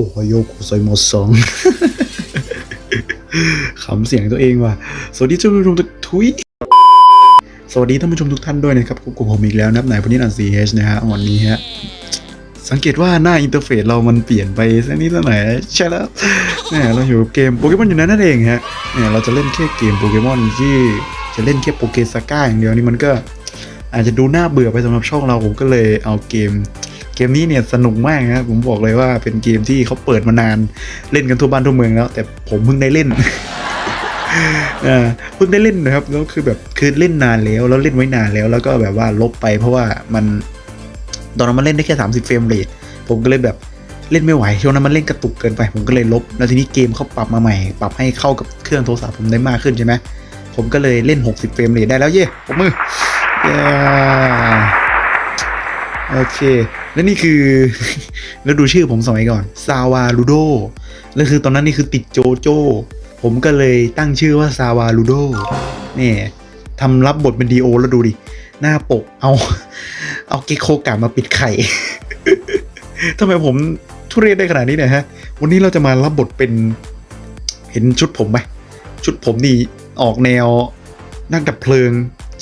อ้โยโกไซโมสองขำเสียงตัวเองว่ะ สวัสดีท่านผู้ชมทุกทุยสวัสดีท่านผู้ชมทุกท่านด้วยนะครับกับผมอีกแล้วนะครับนายพนิษฐ์อันซีเอชนะฮะวันนี้ฮะสังเกตว่าหน้าอินเทอร์เฟซเรามันเปลี่ยนไปสักนิดสักหน่อยใช่แล้วแหมเราอยู่เกมโปเกมอนอยู่นั้นนั่นเองฮะเนี่ยเราจะเล่นแค่เกมโปเกมอนที่จะเล่นแค่โปเกสก้าอย่างเดียวนี่มันก็อาจจะดูน่าเบื่อไปสำหรับช่องเราผมก็เลยเอาเกม กมนี้เนี่ยสนุกมากนะครับผมบอกเลยว่าเป็นเกมที่เขาเปิดมานานเล่นกันทั่วบ้านทั่วเมืองแล้ว แต่ผมเพิ่งได้เล่นเพิ่งได้เล่นนะครับแล้วคือแบบคือเล่นนานแล้วแล้วเล่นไว้นานแล้ว แล้วก็แบบว่าลบไปเพราะว่ามันตอนนั้นมันเล่นได้แค่ 30 เฟรมเรทผมก็เลยแบบเล่นไม่ไหวช่วงนั้นมันเล่นกระตุกเกินไปผมก็เลยลบ แล้วทีนี้เกมเขาปรับมาใหม่ ปรับให้เข้ากับเครื่องโทรศัพท์ผมได้มากขึ้นใช่ไหมผมก็เลยเล่น 60 เฟรมเรทได้แล้วเย่ผมมือโอเค แล้วนี่คือ แล้วดูชื่อผมสมัยก่อนซาวาลูโดแล้วคือตอนนั้นนี่คือติดโจโจ ผมก็เลยตั้งชื่อว่าซาวาลูโดนี่ทำรับบทเป็นดีโอแล้วดูดิ หน้าปกเอาเอาเกโคกะมาปิดไข่ทำไมผมทุเรศได้ขนาดนี้เนี่ยฮะ วันนี้เราจะมารับบทเป็นเห็นชุดผมไหมชุดผมนี่ออกแนวนักดับเพลิง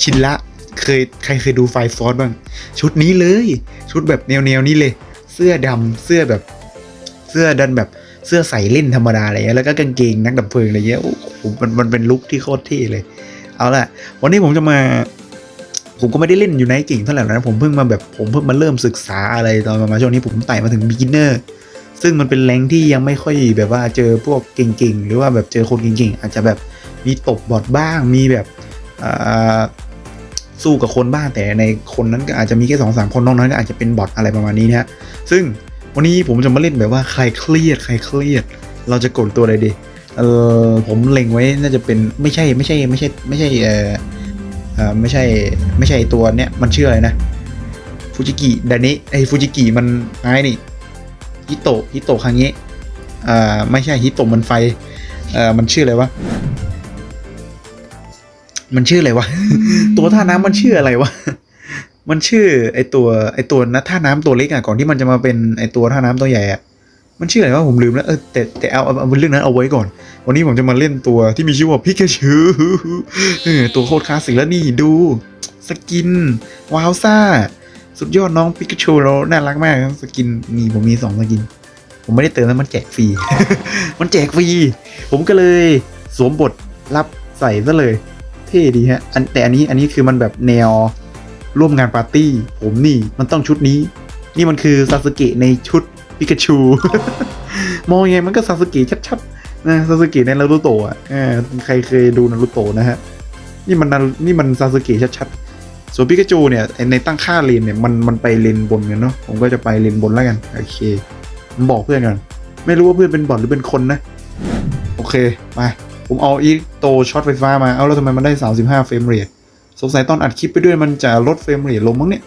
ชินละ เคยใครเคยดูไฟฟอสบ้าง ชุดนี้เลย ชุดแบบแนวแนวๆนี้เลย เสื้อดำเสื้อแบบ เสื้อดันแบบเสื้อใส่เล่นธรรมดาอะไรเงี้ยแล้วก็กางเกงนักดับเพลิงอะไรเงี้ยโอ้โหมันมันเป็นลุคที่โคตรเท่เลย เอาล่ะ วันนี้ผมจะมา ผมก็ไม่ได้เล่นอยู่ในเก่งเท่าไหร่นะผมเพิ่งมาแบบผมเพิ่งมาเริ่มศึกษาอะไรตอนมาช่วงนี้ผมไต่มาถึง beginner ซึ่งมันเป็นแรงที่ยังไม่ค่อยแบบว่าเจอพวกเก่งๆ หรือว่าแบบเจอคนเก่งๆ อาจจะแบบมีตบบอดบ้างมีแบบอ่า สู้กับคนบ้างแต่ในคนนั้นก็อาจจะมีแค่สองสามคนนอกนั้นก็อาจจะเป็นบอทอะไรประมาณนี้นะฮะซึ่งวันนี้ผมจะมาเล่นแบบว่าใครเครียดใครเครียด เราจะกดตัวอะไรดีเออผมเล็งไว้น่าจะเป็นไม่ใช่ไม่ใช่ไม่ใช่ไม่ใช่เอออ่าไม่ใช่ไม่ใช่ตัวเนี้ยมันชื่ออะไรนะฟูจิกิดานิไอฟูจิกิมันไอ้นี่ฮิโตะฮิโตะคังเงะอ่าไม่ใช่ฮิโตะมันไฟเออมันชื่ออะไรวะ มันชื่ออะไรวะ ตัวท่าน้ำมันชื่ออะไรวะ มันชื่อ ไอตัว ไอตัวนะท่าน้ำตัวเล็กอะก่อนที่มันจะมาเป็นไอตัวท่าน้ำตัวใหญ่อะมันชื่ออะไรวะผมลืมแล้วเออแต่แต่เอาเอาเอาเรื่องนั้นเอาไว้ก่อน วันนี้ผมจะมาเล่นตัวที่มีชื่อว่าพิกาชูเออตัวโคตรคลาสสิกแล้วนี่ดู สกินว้าวซ่า สุดยอดน้องพิกาชูเราน่ารักมากครับสกินนี่ผมมีสองสกิน ผมไม่ได้เติมแล้วมันแจกฟรี มันแจกฟรี ผมก็เลยสวมบทรับใส่ซะเลย เท่ดีฮะอันแต่อันนี้อันนี้คือมันแบบแนวร่วมงานปาร์ตี้ ผมนี่มันต้องชุดนี้ นี่มันคือซาสึเกะในชุดพิกาชู มองยังไงมันก็ซาสึเกะชัดๆนะซาสึเกะในนารูโตะอะเออใครเคยดูนารูโตะนะฮะนี่มันนานี่มันซาสึเกะชัดๆส่วนปิกาจูเนี่ยในตั้งค่าเลนเนี่ยมันมันไปเลนบนกันเนาะผมก็จะไปเลนบนแล้วกันโอเคผมบอกเพื่อนกันไม่รู้ว่าเพื่อนเป็นบอทหรือเป็นคนนะ โอเคไป ผมเอาอีโตช็อตไฟฟ้ามา เอาแล้วทำไมมันได้ 35 เฟรมเรทสงสัยตอนอัดคลิปไปด้วยมันจะลดเฟรมเรทลงมั้งเนี่ย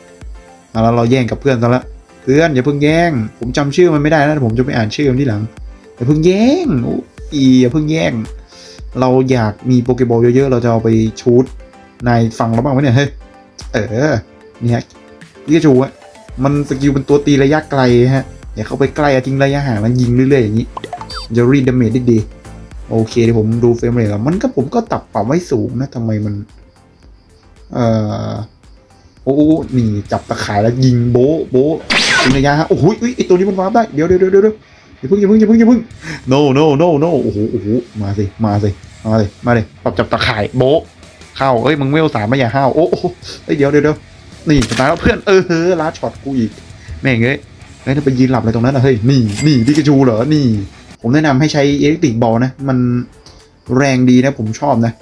เอาแล้วเราแย่งกับเพื่อนซะละเพื่อนอย่าเพิ่งแย่ง ผมจำชื่อมันไม่ได้นะผมจะไปอ่านชื่อมันที่หลังอย่าเพิ่งแย่งโอ้อีอย่าเพิ่งแย่ง เราอยากมีโปเกบอลเยอะๆ เราจะเอาไปชูดนายฟังเราบ้างไหมเนี่ยเฮ้ยเออเนี่ยพิกาจูอะมันสกิลเป็นตัวตีระยะไกลฮะอย่าเข้าไปใกล้อะทิ้งระยะห่างมันยิงเรื่อยๆอย่างนี้จะรีดาเมจได้ดี โอเคเดี๋ยวผมดูเฟรมเรทแล้วมันก็ผมก็ตับปรับไว้สูงนะทำไมมัน เอ่อโอ้โหนี่จับตะข่ายแล้วยิงโบโบยิงระยะฮะโอ้โหอุ๊ยไอตัวนี้มันวาร์ปได้เดี๋ยวเดี๋ยวเดี๋ยวเดี๋ยวอย่าเพิ่งอย่าเพิ่งอย่าเพิ่งอย่าเพิ่ง no no no no โอ้โหโอ้โหมาสิมาสิมาสิมาเลยปรับจับตะข่ายโบะเข้าเอ้ยมึงเวลสามไม่อย่าห้าวโอ้โหเดี๋ยวเดี๋ยวเดี๋ยวนี่จะตายแล้วเพื่อนเออเฮ้ยลาช็อตกูอีกแม่งเอ้ยเฮ้ยถ้าไปยืนหลับอะไรตรงนั้นอะเฮ้ยนี่นี่ดิกาจูเหรอนี่ ผมแนะนำให้ใช้เอลิกติกบอลนะ มันแรงดีนะ ผมชอบนะ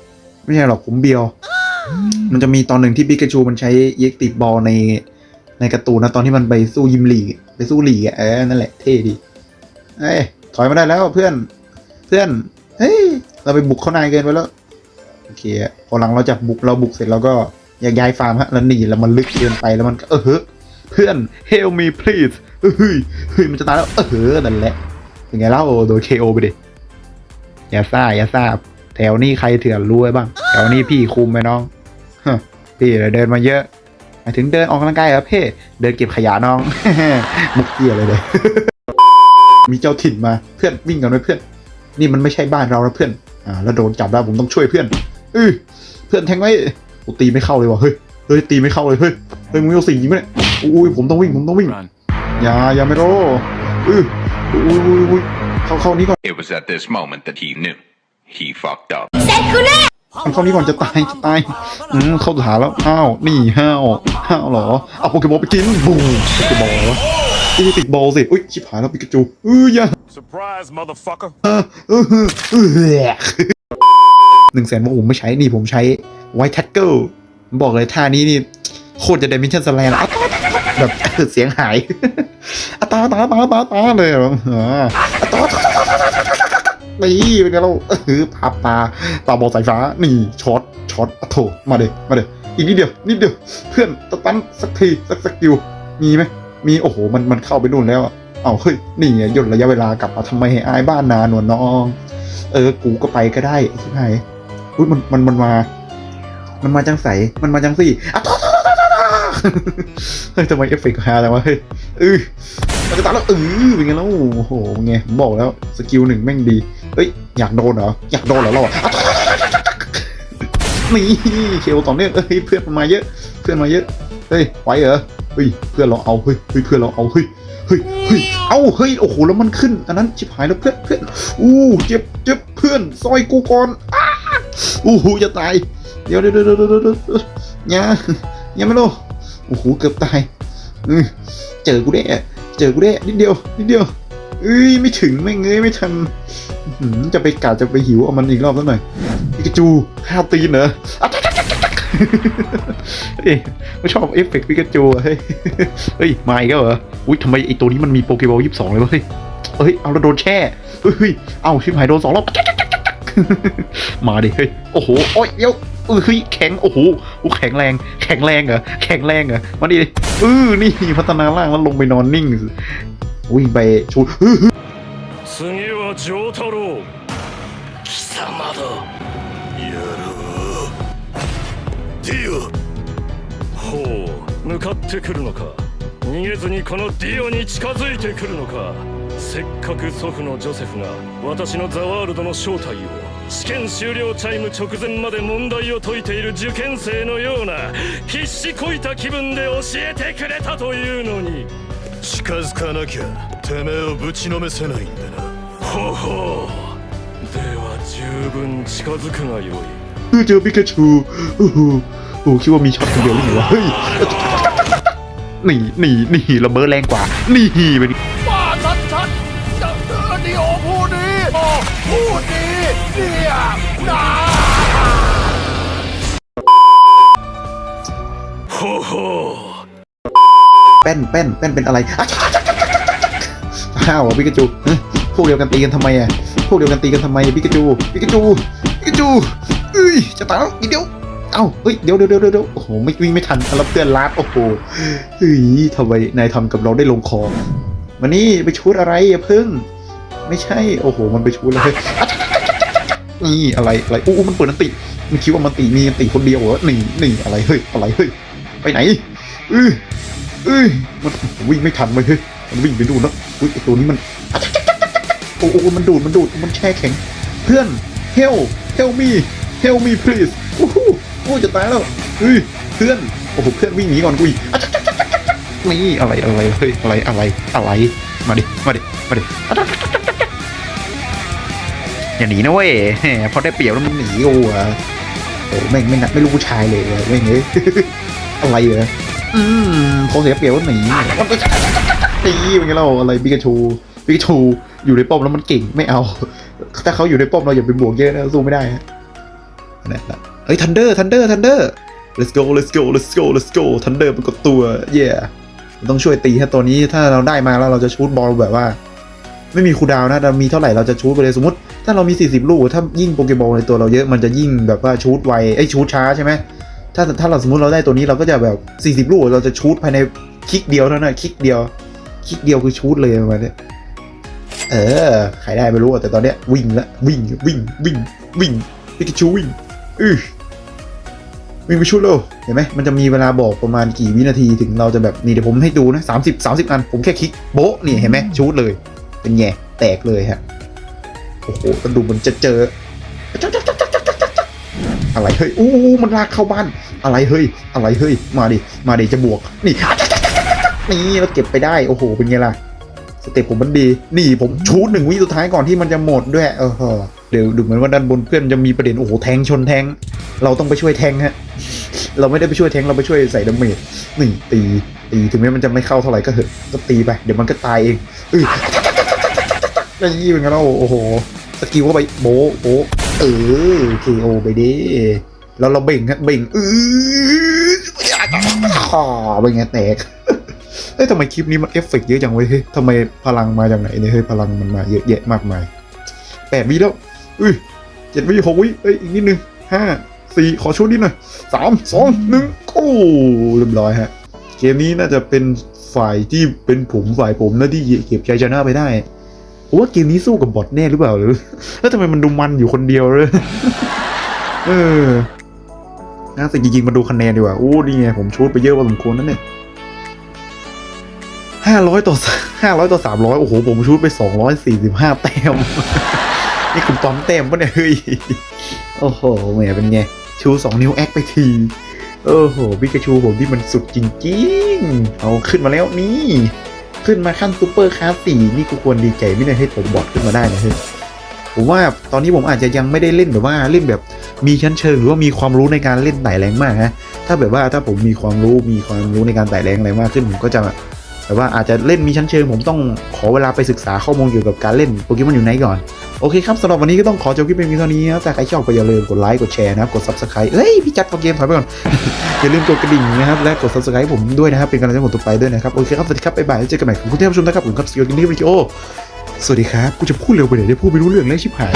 ไม่ใช่หรอกผมเบียว มันจะมีตอนหนึ่งที่ปิกาจูมันใช้เอ็กติบอลในในการ์ตูนนะตอนที่มันไปสู้ยิมลีกไปสู้ลีกอะเออนั่นแหละเท่ดีเอ้ยถอยมาได้แล้วเพื่อนเพื่อนเฮ้ยเราไปบุกเขานายเกินไปแล้วโอเคอะพอหลังเราจับบุกเราบุกเสร็จเราก็อยากย้ายฟาร์มฮะแล้วหนีแล้วมันลึกเกินไปแล้วมันก็เออเฮ้ยเพื่อน help me please เฮ้ยเฮ้ยมันจะตายแล้วเออเฮ้ยนั่นแหละ เป็นไงเล่าโดน KO ไปดิอย่าซ่าอย่าซ่าแถวนี้ใครเถื่อนรู้ไว้บ้าง แถวนี้พี่คุมไหมน้องฮะพี่เดินมาเยอะหมายถึงเดินออกกำลังกายเหรอเพ่เดินเก็บขยะน้อง มุกเกียเลยเลย มีเจ้าถิ่นมาเพื่อนวิ่งกันไว้เพื่อน นี่มันไม่ใช่บ้านเราแล้วเพื่อนอ่าแล้วโดนจับแล้วผมต้องช่วยเพื่อนเออเพื่อนแทงไว้โอ้ตีไม่เข้าเลยว่ะเฮ้ยเฮ้ยตีไม่เข้าเลยเฮ้ยเฮ้ยมึงเอาสิ่งยิงไหมเนี่ยอุ้ยผมต้องวิ่งผมต้องวิ่ง Run. อย่าอย่าไม่รอเออ อุ้ยอุ้ยอุ้ยเข้าเข้านี้ก่อน It was at this moment that he knew. He fucked up. เข้านี้ก่อนจะตายจะตายอืมเข้าหาแล้วอ้าวนี่ห้าวห้าวเหรอเอาโปเกมอลไปกินบูมโปเกมอลเหรอนี่ติดบอลสิอุ้ยชิบหายแล้วปิกาจูเอ้อย่า Surprise, motherfucker. เออเออเออหนึ่งแสนว่าผมไม่ใช้นี่ผมใช้ไวท์แท็กเกิลบอกเลยท่านี้นี่โคตรจะเดมิชันสแลนด์ แบบเสียงหายอะตาตาตาตาตาเลยแบบเอออะตานี่เป็นไงเราเออพับตาตาบอลสายฟ้านี่ช็อตช็อตอโถมาเดมาเดอีกนิดเดียวนิดเดียวเพื่อนตะตันสักทีสักสกิลมีไหมมีโอ้โหมันมันเข้าไปนู่นแล้วอะเอาเฮ้ยนี่ไงย่นระยะเวลากลับมาทำไมให้อายบ้านนานวลน้อง เออ กูก็ไปก็ได้ใช่ไหมอุ้ยมันมันมันมา มันมาจังใสมันมาจังสี่อะโถ เฮ้ยทำไมเอฟเฟกต์ฮาจังวะเฮ้ยเออมันจะตายแล้วเออเป็นไงแล้วโอ้โหไงผมบอกแล้วสกิลหนึ่งแม่งดีเฮ้ยอยากโดนเหรออยากโดนเหรอเราอะอะนี่เคลต่อเนื่องเอ้ยเพื่อนมาเยอะ เพื่อนมาเยอะเฮ้ยไหวเหรอเฮ้ยเพื่อนเราเอาเฮ้ยเฮ้ยเพื่อนเราเอาเฮ้ยเฮ้ยเฮ้ยเอ้าเฮ้ยโอ้โหแล้วมันขึ้น อันนั้นชิบหายแล้วเพื่อนเพื่อนอู้เจ็บเจ็บเพื่อนซอยกูก่อนอ้าอู้หูจะตายเดี๋ยวเดี๋ยวเดี๋ยวเดี๋ยวเดี๋ยวเดี๋ยวอย่ยไม่รู้ โอ้โหเกือบตายเจอกูแน่เจอกูแน่นิดเดียวนิดเดียวเอ้ยไม่ถึงไม่เงยไม่ทันจะไปกัดจะไปหิวเอามันอีกรอบสักหน่อยปิกาจูห้าวตีนเหรอเอ้ยไม่ชอบเอฟเฟกต์ปิกาจูเฮ้ยเฮ้ยมาอีกแล้วเหรออุ้ยทำไมไอตัวนี้มันมีโปเกบอลยี่สิบสองเลยวะเฮ้ยเฮ้ยเอาแล้วโดนแช่เฮ้ยเอาชิบหายโดนสองรอบมาดิเฮ้ยโอ้โหโอ้ยเดี๋ยว เออเฮ้ย แข็ง โอ้โหโอ้แข็งแรง แข็งแรงเหรอ แข็งแรงเหรอ มาดิเออนี่พัฒนาร่างแล้วลงไปนอนนิ่ง วิ่งไปชูเฮ้ย 次は丈太郎貴様だやろうディオほう向かってくるのか逃げずにこのディオに近づいてくるのかせっかく祖父のジョセフが私のザワールドの正体を 試験終了チャイム直前まで問題を解いている受験生のような必死こいた気分で教えてくれたというのに近づかなきゃてめえをぶちのめせないんだなほうほうでは十分近づくがよい เออเจอปิกาชูโอ้โหโอ้โหคิดว่ามีช็อตคนเดียวหรือไงวะเฮ้ยหนีหนีหนีระเบิดแรงกว่าหนีเป็น ป้าชัดชัดๆจะเออดีโอพูดดีโอ้พูดดี เสียนาโหเป้นเป้นเป้นเป็นอะไรอ้าวพิกาจูพวกเดียวกันตีกันทำไมอะพวกเดียวกันตีกันทำไมพิกาจูพิกาจูพิกาจูเอ้ยจะตายแล้วอีเดียวเอ้าเฮ้ยเดี๋ยวเดี๋ยวเดี๋ยวโอ้โหไม่วิ่งไม่ทันรับเตือนลาบโอ้โหเฮ้ยทำไมนายทำกับเราได้ลงคอมันนี่ไปชูดอะไรอ่าพึ่ง ไม่ใช่ โอ้โห มันไปชูดเลย นี่อะไรอะไรอู้มันเปิดนันติมันคิดว่ามันติมีนันติคนเดียวเหรอหนี่งหนี่งอะไรเฮ้ยอะไรเฮ้ยไปไหนเออเอ้ยมันวิ่งไม่ทันเลยเฮ้ยมันวิ่งไปดูนแล้วอุ้ยไอตัวนี้มันอะจักจักจักจักจักโอ้โหมันดูดมันดูดมันแช่แข็ง เพื่อน help help me help me please โอ้โหโอ้จะตายแล้วเฮ้ยเพื่อนโอ้โหเพื่อนวิ่งหนีก่อนกูอีกนี่อะไรอะไรเฮ้ยอะไรอะไรอะไรมาดิมาดิมาดิ อะจักจักจักจักจักจักอย่าหนีนะเว้ยแหมพอได้เปรียบแล้วมันหนีโอ้อะโอ้แม่งไม่นักไม่รู้ผู้ชายเลยเว้ยแม่งเอ้ยอะไรเหรออืมพอเสียเปรียบว่าหนีมันไปตีเป็นไงเราอะไรปิกาชูปิกาชูอยู่ในป้อมแล้วมันเก่งไม่เอาถ้าเขาอยู่ในป้อมเราอย่าไปบวกเยอะนะสู้ไม่ได้ฮะนั่นแหละเฮ้ยทันเดอร์ทันเดอร์ทันเดอร์ let's go let's go let's go let's go ทันเดอร์มันกดตัว yeah ต้องช่วยตีถ้าตัวนี้ถ้าเราได้มาแล้วเราจะชูดบอลแบบว่า ไม่มีคูดาวนะเรามีเท่าไหร่เราจะชูดไปเลยสมมติ ถ้าเรามี 40 ลูก ถ้ายิ่งโปเกบอลในตัวเราเยอะมันจะยิ่งแบบว่าชูดไวไอ้ชูดช้าใช่ไหมถ้าถ้าเราสมมติเราได้ตัวนี้เราก็จะแบบ 40 ลูกเราจะชูดภายในคลิกเดียวเท่านั้นคลิกเดียวคลิกเดียวคือชูดเลยประมาณนี้เออใครได้ไม่รู้อะแต่ตอนเนี้ยวิ่งละวิ่งวิ่งวิ่งวิ่งพิกาชูวิ่งอือวิ่งไปชูดเลยเห็นไหมมันจะมีเวลาบอกประมาณกี่วินาทีถึงเราจะแบบนี่เดี๋ยวผมให้ดูนะ30 30อัน ผมแค่คลิกโบ๊ะนี่เห็นไหมชูดเลย เป็นไงแตกเลยฮะ โอ้โหกระดูมันจะเจอ อะไรเฮ้ย อู้มันลากเข้าบ้าน อะไรเฮ้ย อะไรเฮ้ย มาดิ มาดิจะบวก นี่ นี่เราเก็บไปได้ โอ้โห เป็นไงล่ะ สเต็ปผมมันดี นี่ผมชูดหนึ่งวิสุดท้ายก่อนที่มันจะหมดด้วย เออเดี๋ยวดูเหมือนว่าด้านบนเพื่อนจะมีประเด็น โอ้โห แทงชนแทง เราต้องไปช่วยแทงฮะเราไม่ได้ไปช่วยแทงเราไปช่วยใส่ดาเมจนี่ตีตีถึงแม้มันจะไม่เข้าเท่าไหร่ก็เหอะก็ตีไป เดี๋ยวมันก็ตายเองเออ ไอ้ยี่เป็นไงเราโอ้โหสกิลเข้าไปโบโบเออเคโอไปดิแล้วเราเบ่งฮะเบ่งเออเป็นไงแตกเอ้ยทำไมคลิปนี้มันเอฟเฟกเยอะจังเว้ยเฮ้ยทำไมพลังมาจากไหนเนี่ยเฮ้ยพลังมันมาเยอะแยะมากมายแปดวิแล้วอุ้ยเจ็ดวิหกวิเอ้ยอีกนิดนึงห้าสี่ขอช่วยนิดหน่อยสามสองหนึ่งโอ้เรียบร้อยฮะ เกมนี้น่าจะเป็นฝ่ายที่เป็นผมฝ่ายผมนะที่เก็บชัยชนะไปได้ ผมว่าเกมนี้สู้กับบอทแน่หรือเปล่าหรือแล้วทำไมมันดูมันอยู่คนเดียวเลยเออน่าแต่จริงๆมาดูคะแนนดีกว่าโอ้นี่ไงผมชูดไปเยอะพอสมควรนั่นเนี่ยห้าร้อยต่อห้าร้อยต่อสามร้อยโอ้โหผมชูดไปสองร้อยสี่สิบห้าแต้มนี่คุณปั๊มแต้มปะเนี่ยเฮ้ยโอ้โหแหมเป็นไงชูสองนิ้วแอคไปทีโอ้โหพิกาชูผมที่มันสุดจริงๆ เอาขึ้นมาแล้วนี่ ขึ้นมาขั้นซูเปอร์คลาสสี่นี่กูควรดีใจไม่ได้ให้ผมบอดขึ้นมาได้นะเฮ้ยผมว่าตอนนี้ผมอาจจะยังไม่ได้เล่นแบบว่าเล่นแบบมีชั้นเชิงหรือว่ามีความรู้ในการเล่นไต่แรงมากฮะถ้าแบบว่าถ้าผมมีความรู้มีความรู้ในการไต่แรงอะไรมากขึ้นผมก็จะ แบบว่าอาจจะเล่นมีชั้นเชิงผมต้องขอเวลาไปศึกษาข้อมูลเกี่ยวกับการเล่นโปเกมอนอยู่ไหนก่อน โอเคครับสำหรับวันนี้ก็ต้องขอจบคลิปเพียงเท่านี้ครับแต่ใครชอบก็อย่าลืมกดไลค์กดแชร์นะครับกด subscribe เฮ้ยพี่จัดโปเกมถอยไปก่อน อย่าลืมกดกระดิ่งนะครับและกด subscribe ผมด้วยนะครับเป็นกำลังใจผมต่อไปด้วยนะครับโอเคครับสวัสดีครับบ๊ายบายแล้วเจอกันใหม่ขอบคุณที่รับชมนะครับผมครับสกิลกินนี่วิดีโอสวัสดีครับกูจะพูดเร็วไปไหนได้พูดไม่รู้เรื่องแล้วชิบหาย